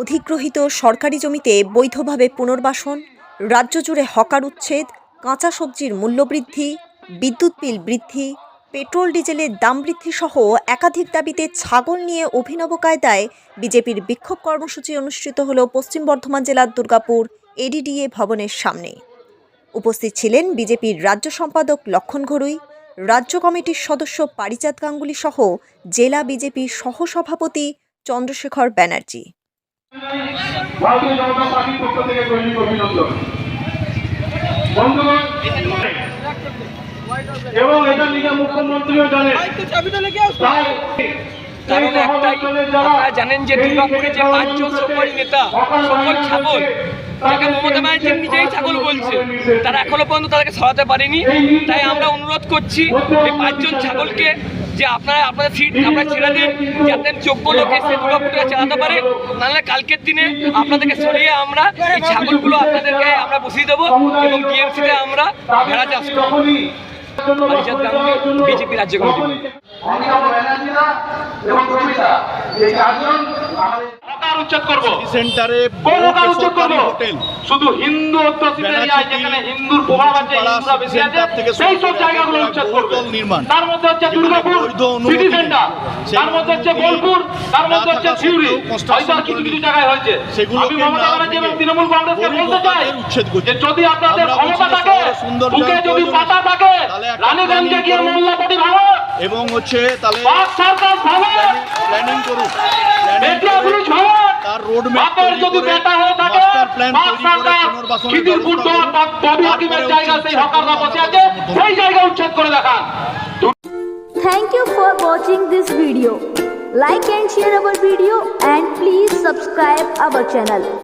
অধিগ্রহিত সরকারি জমিতে বৈধভাবে পুনর্বাসন, রাজ্য জুড়ে হকার উচ্ছেদ, কাঁচা সবজির মূল্যবৃদ্ধি, বিদ্যুৎ বিল বৃদ্ধি, পেট্রোল, ডিজেলের দাম বৃদ্ধি সহ একাধিক দাবিতে ছাগল নিয়ে অভিনব কায়দায় বিজেপির বিক্ষোভ কর্মসূচি অনুষ্ঠিত হল পশ্চিম বর্ধমান জেলার দুর্গাপুর এডিডিএ ভবনের সামনে। উপস্থিত ছিলেন বিজেপির রাজ্য সম্পাদক লক্ষণ ঘড়ুই রাজ্য কমিটির সদস্য পারিজাত গাঙ্গুলি সহ জেলা বিজেপির সহসভাপতি চন্দ্রশেখর ব্যানার্জি। ভারতীয় জনতা পার্টির পক্ষ থেকে দৈনিক অভিনন্দন। বন্ধুগণ এবং এটা নিজে মুখ্যমন্ত্রীও জানেন তাই এই কারণ একটাই আপনারা জানেন যে দুর্গাপুরে যে পাঁচজন সকল নেতা সকল ছাগল তাকে মমতা ব্যানার্জি নিজেই ছাগল বলছে। তারা এখনও পর্যন্ত তাদেরকে সরাতে পারেনি। তাই আমরা অনুরোধ করছি এই পাঁচজন ছাগলকে যে আপনারা আপনাদের সিট আপনারা ছেড়ে দিন, যাতে যোগ্য লোক এসে দুর্গাপুরটা চালাতে পারে নাহলে কালকের দিনে আপনাদেরকে সরিয়ে আমরা এই ছাগলগুলো আপনাদেরকে আমরা বসিয়ে দেবো এবং ডিএমসিতে আমরা ভেড়া চাষ করব বিজেপি রাজ্য কমিটি। হকার উচ্ছেদ করব। সেন্টারে হকার উচ্ছেদ বেসরকারি শুধু হিন্দু অধ্যুষিত এরিয়ায় যেখানে হিন্দুর প্রভাব আছে হিন্দুরা বেশি আছে সেই সব জায়গাগুলো উচ্ছেদ করবে। তার মধ্যে হচ্ছে দুর্গাপুর সিটি সেন্টার তার মধ্যে হচ্ছে বোলপুর তার মধ্যে হচ্ছে সিউড়ি। হয়তো কিছু কিছু জায়গায় হয়েছে। আমি মমতা ব্যানার্জি এবং তৃণমূল কংগ্রেসকে বলতে চাই। যে যদি আপনাদের ক্ষমতা থাকে বুকে যদি পাতা থাকে রানীগঞ্জে গিয়ে। মোল্লাপাটি ভালো এবং হচ্ছে তাহলে প্ল্যানিং করুন। যদি হয়ে থাকে খিদিরপুর। ববি হাকিমের জায়গা সেই হকাররা। বসে আছে সেই জায়গা উচ্ছেদ করে দেখান Thank you for watching this video. Like and share our video and please subscribe our channel.